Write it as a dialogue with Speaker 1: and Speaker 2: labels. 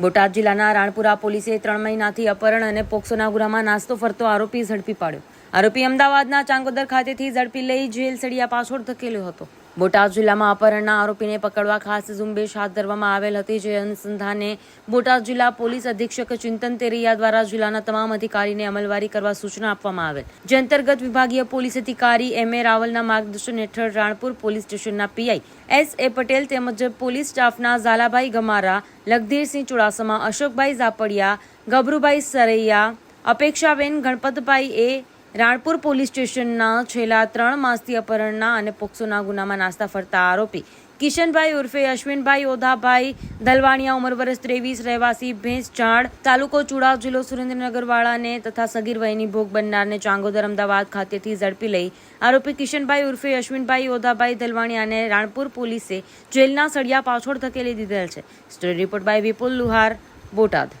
Speaker 1: બોટાદ જિલ્લાના રાણપુરા પોલીસે ત્રણ મહિનાથી અપહરણ અને પોક્સોના ગુનામાં નાસ્તો ફરતો આરોપી ઝડપી પાડ્યો. આરોપી અમદાવાદના ચાંગોદર ખાતેથી ઝડપી લઈ જેલ સળિયા પાછળ ધકેલ્યો હતો. બોટાદ જિલ્લામાં અપહરણના આરોપીને પકડવા ખાસ ઝુંબેશ હાથ ધરવામાં આવેલ હતી, જે અનુસંધાને બોટાદ જિલ્લા પોલીસ અધિક્ષક ચિંતન તેરૈયા દ્વારા જિલ્લાના તમામ અધિકારીને અમલવારી કરવા સૂચના આપવામાં આવેલ. જે અંતર્ગત વિભાગીય પોલીસ અધિકારી એમ. એ. રાવલના માર્ગદર્શન હેઠળ રાણપુર પોલીસ સ્ટેશનના પીઆઈ એસ. એ. પટેલ તેમજ પોલીસ સ્ટાફના ઝાલાભાઈ ગમારા લખધીરસિંહ ચુડાસમા, અશોકભાઈ ઝાપડિયા ગભરુભાઈ સરૈયા, અપેક્ષાબેન ગણપતભાઈ એ રાણપુર પોલીસ સ્ટેશનના છેલ્લા ત્રણ માસથી અપહરણના અને પોક્સોના ગુનામાં નાસ્તા ફરતા આરોપી કિશનભાઈ ઉર્ફે અશ્વિનભાઈ ઓધાભાઈ દલવાણિયા ઉંમર વર્ષ ત્રેવીસ, રહેવાસી ભેંસચાળ તાલુકો ચુડાવ જિલ્લો સુરેન્દ્રનગરવાળાને તથા સગીર વયની ભોગ બનનારને ચાંગોદર અમદાવાદ ખાતેથી ઝડપી લઈ આરોપી કિશનભાઈ ઉર્ફે અશ્વિનભાઈ ઓધાભાઈ દલવાણિયાને રાણપુર પોલીસે જેલના સળિયા પાછળ ધકેલી દીધેલ છે. Story report by Vipul Luhar, Botad.